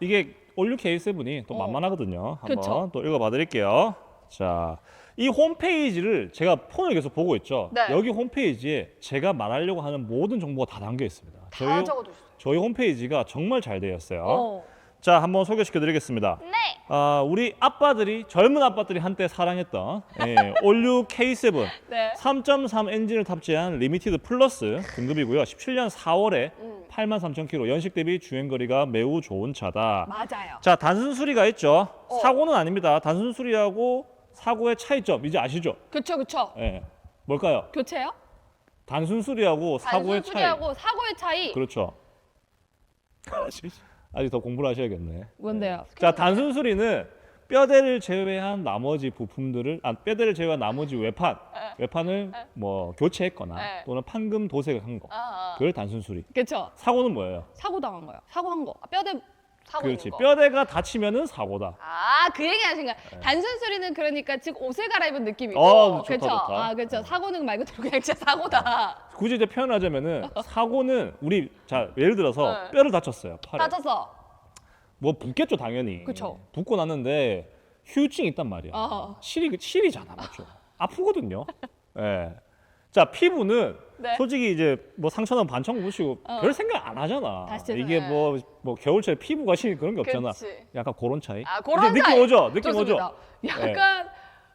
이게 올류 K7이 또 어. 만만하거든요. 한번 그쵸. 또 읽어봐 드릴게요. 자, 이 홈페이지를 제가 폰을 계속 보고 있죠. 네. 여기 홈페이지에 제가 말하려고 하는 모든 정보가 다 담겨 있습니다. 다 저희, 적어두셨어요. 저희 홈페이지가 정말 잘 되어 있어요. 어. 자, 한번 소개시켜 드리겠습니다. 네. 아, 우리 아빠들이 젊은 아빠들이 한때 사랑했던 예, 올류 K7 네. 3.3 엔진을 탑재한 리미티드 플러스 등급이고요. 17년 4월에 음. 83,000km 연식 대비 주행 거리가 매우 좋은 차다. 맞아요. 자, 단순 수리가 있죠. 어. 사고는 아닙니다. 단순 수리하고 사고의 차이점 이제 아시죠? 그쵸 그쵸. 예. 뭘까요? 교체요? 단순 수리하고 사고의 단순 차이. 수리하고 사고의 차이. 그렇죠. 아직 더 공부를 하셔야겠네. 뭔데요? 자, 단순 수리는 뼈대를 제외한 나머지 부품들을 아, 뼈대를 제외한 나머지 외판, 외판을 뭐 교체했거나 네. 또는 판금 도색을 한 거. 아, 아. 그걸 단순 수리. 그쵸. 사고는 뭐예요? 사고 당한 거요. 사고 한 거. 아, 뼈대 사고 그렇지. 있는 거. 뼈대가 다치면은 사고다. 아, 그 얘기 하신 거야. 단순 수리는 그러니까 즉 옷을 갈아입은 느낌이고. 네. 어, 좋다? 좋다. 아, 그쵸. 사고는 말 그대로 그냥 진짜 사고다. 굳이 이제 표현하자면은 사고는 우리 자 예를 들어서 네. 뼈를 다쳤어요. 팔에. 다쳤어. 뭐 붓겠죠 당연히. 그쵸. 붓고 났는데 휴증이 있단 말이야. 어. 실이 실이잖아, 맞죠? 아프거든요. 예. 자 피부는 네. 솔직히 이제 뭐 상처는 반창고 보시고 어. 별 생각 안 하잖아. 다시 이게 네. 뭐뭐 겨울철 피부가 시 그런 게 없잖아. 그치. 약간 그런 차이. 아, 그런 이제 차이. 느낌 오죠? 느낌 좋습니다. 오죠? 네. 약간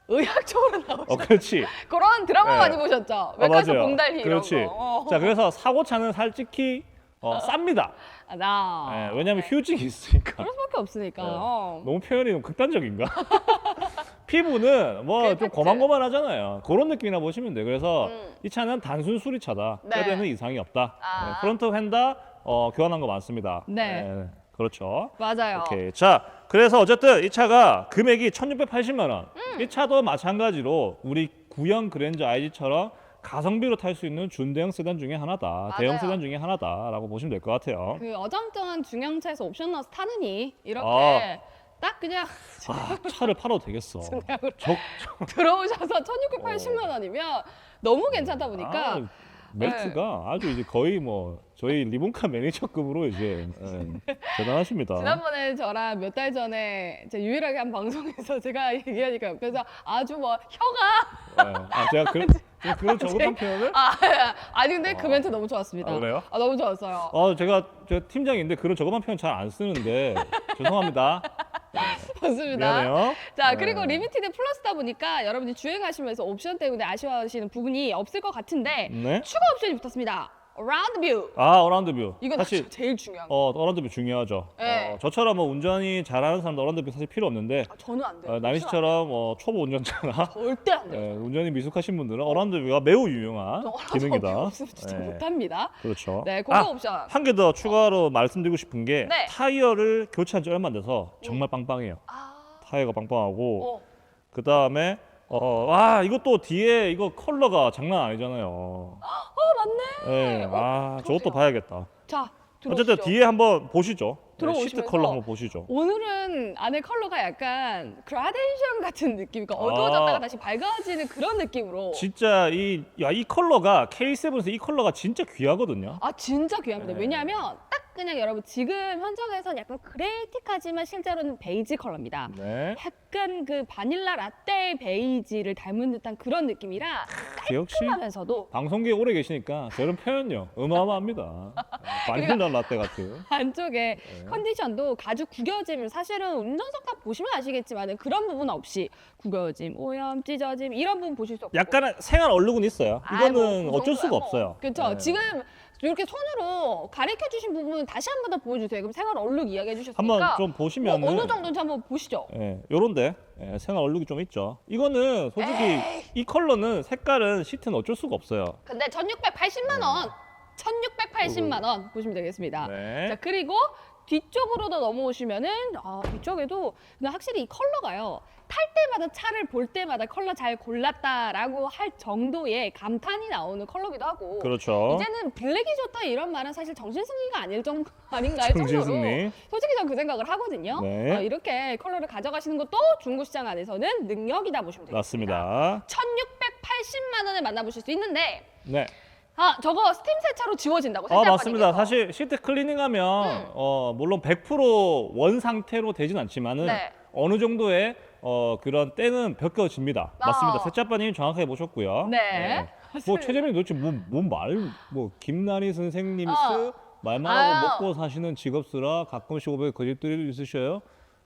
의학적으로 나오죠. 어, 그렇지. 그런 드라마 네. 많이 보셨죠? 아, 외과에서 맞아요. 봉달리 이런 그렇지. 거. 어. 자 그래서 사고차는 솔직히 어, 쌉니다. 아, 나. 예, 왜냐하면 휴증이 있으니까. 그럴 수밖에 없으니까. 네. 어. 너무 표현이 너무 극단적인가? 피부는 뭐 그게 좀 팩트. 고만고만하잖아요. 그런 느낌이나 보시면 돼. 그래서 음. 이 차는 단순 수리차다. 네. 뼈대는 이상이 없다. 아. 네, 프론트 휀다 어, 교환한 거 많습니다. 네. 그렇죠. 맞아요. 오케이. 자, 그래서 어쨌든 이 차가 금액이 1,680만 원. 음. 이 차도 마찬가지로 우리 구형 그랜저 IG처럼 가성비로 탈 수 있는 준대형 세단 중에 하나다. 대형. 세단 중에 하나다라고 보시면 될 것 같아요. 그 어정쩡한 중형차에서 옵션 넣어서 타느니 이렇게 아. 딱 그냥 아, 차를 팔아도 되겠어. 적, 들어오셔서 1,680만 원이면 너무 괜찮다 보니까 아, 멘트가 아주 이제 거의 뭐 저희 리본카 매니저급으로 이제 예, 대단하십니다. 지난번에 저랑 몇 달 전에 제가 유일하게 한 방송에서 제가 얘기하니까 옆에서 아주 뭐 혀가 예. 아 제가 그, 제가 그런 저급한 표현을? 아 아니 근데 그 멘트 너무 좋았습니다. 아, 그래요? 아 너무 좋았어요. 어 제가 제가 팀장인데 그런 저급한 표현 잘 안 쓰는데 죄송합니다. 좋습니다. 미안해요. 자 네. 그리고 리미티드 플러스다 보니까 여러분이 주행하시면서 옵션 때문에 아쉬워하시는 부분이 없을 것 같은데 네. 추가 옵션이 붙었습니다. 라운드 뷰. 아 어라운드 뷰. 이건 사실 사실 제일 중요한 거. 어 어라운드 뷰 중요하죠. 네. 어, 저처럼 뭐 운전이 잘하는 사람도 어라운드 뷰 사실 필요 없는데 아, 저는 안 돼요. 어, 나니 씨처럼 어, 초보 운전자나 절대 안 돼요. 예, 운전이 미숙하신 분들은 어라운드 뷰가 매우 유용한 저 기능이다. 어라운드 뷰 없으면 진짜 예, 못합니다. 그렇죠. 네, 그거 아, 옵션. 한 개 더 추가로 말씀드리고 싶은 게 네. 타이어를 교체한 지 얼마 안 돼서 정말 빵빵해요. 아, 타이어가 빵빵하고 어, 그 다음에 어, 와 이것도 뒤에 이거 컬러가 장난 아니잖아요. 어 맞네. 예, 아 들어오세요. 저것도 봐야겠다. 자, 들어오시죠. 어쨌든 뒤에 한번 보시죠. 네, 시트 들어오시면서 컬러 한번 보시죠. 오늘은 안에 컬러가 약간 그라데이션 같은 느낌, 그러니까 어두워졌다가 아. 다시 밝아지는 그런 느낌으로. 진짜 이, 야, 이 컬러가 K7에서 이 컬러가 진짜 귀하거든요. 아 진짜 귀합니다. 네. 왜냐하면 딱 그냥 여러분 지금 현장에선 약간 그레이틱하지만 실제로는 베이지 컬러입니다. 네. 약간 그 바닐라 라떼 베이지를 닮은 듯한 그런 느낌이라 역시 깔끔하면서도 방송계에 오래 계시니까 저런 표현요 어마어마합니다. 바닐라 라떼 같은. 안쪽에 네. 컨디션도 가죽 구겨짐 사실은 운전석 딱 보시면 아시겠지만 그런 부분 없이 구겨짐, 오염, 찢어짐 이런 부분 보실 수 없고 약간의 생활 얼룩은 있어요. 아이, 이거는 뭐, 그 어쩔 수가 정도야, 뭐. 없어요. 그렇죠. 네. 지금 이렇게 손으로 가리켜 주신 부분 다시 한 번 더 보여주세요. 그럼 생활 얼룩 이야기해 주셨으니까 한번 좀뭐 보시면은 어 느 정도인지 한번 보시죠. 예, 요런데 예, 생활 얼룩이 좀 있죠. 이거는 솔직히 이 컬러는 색깔은 시트는 어쩔 수가 없어요. 근데 1,680만 원, 1,680만 원 보시면 되겠습니다. 음. 네. 자 그리고 뒤쪽으로도 넘어오시면은 아, 뒤쪽에도 근데 확실히 이 컬러가요. 탈 때마다 차를 볼 때마다 컬러 잘 골랐다라고 할 정도의 감탄이 나오는 컬러기도 하고 그렇죠. 이제는 블랙이 좋다 이런 말은 사실 정신승리가 아닐 정도 아닌가요? 정진승리. 솔직히 전 그 생각을 하거든요. 네. 어, 이렇게 컬러를 가져가시는 것도 중고 시장 안에서는 능력이다 보시면 되겠습니다. 맞습니다. 1,680만 원에 만나보실 수 있는데 네. 아 저거 스팀 세차로 지워진다고 아. 맞습니다. 사실 시트 클리닝하면 음. 어 물론 100%원 상태로 되진 않지만은 네. 어느 정도의 어 그런 때는 벗겨집니다. 아. 맞습니다. 세차빠님 정확하게 보셨고요. 네. 뭐 최재민 도대체 뭐말뭐 김나리 선생님 어. 쓰 말만 하고 아유. 먹고 사시는 직업수라 가끔씩 오백 거짓들이 있으셔요.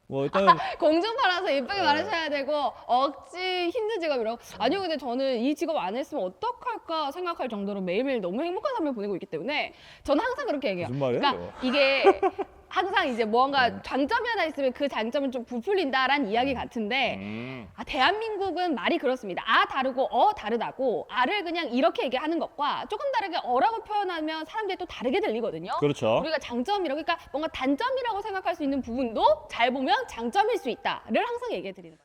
뭐 일단은 공중파라서 예쁘게 네. 말하셔야 되고 억지 힘든 직업이라고 아니요 근데 저는 이 직업 안 했으면 어떡할 까 생각할 정도로 매일매일 너무 행복한 삶을 보내고 있기 때문에 저는 항상 그렇게 얘기해요 무슨 말이에요? 그러니까 이게 항상 이제 뭔가 네. 장점이 하나 있으면 그 장점은 좀 부풀린다라는 이야기 같은데 음. 아, 대한민국은 말이 그렇습니다. 아 다르고 어 다르다고 아를 그냥 이렇게 얘기하는 것과 조금 다르게 어라고 표현하면 사람들이 또 다르게 들리거든요. 그렇죠. 우리가 장점이라고 그러니까 뭔가 단점이라고 생각할 수 있는 부분도 잘 보면 장점일 수 있다를 항상 얘기해 드리는 거죠.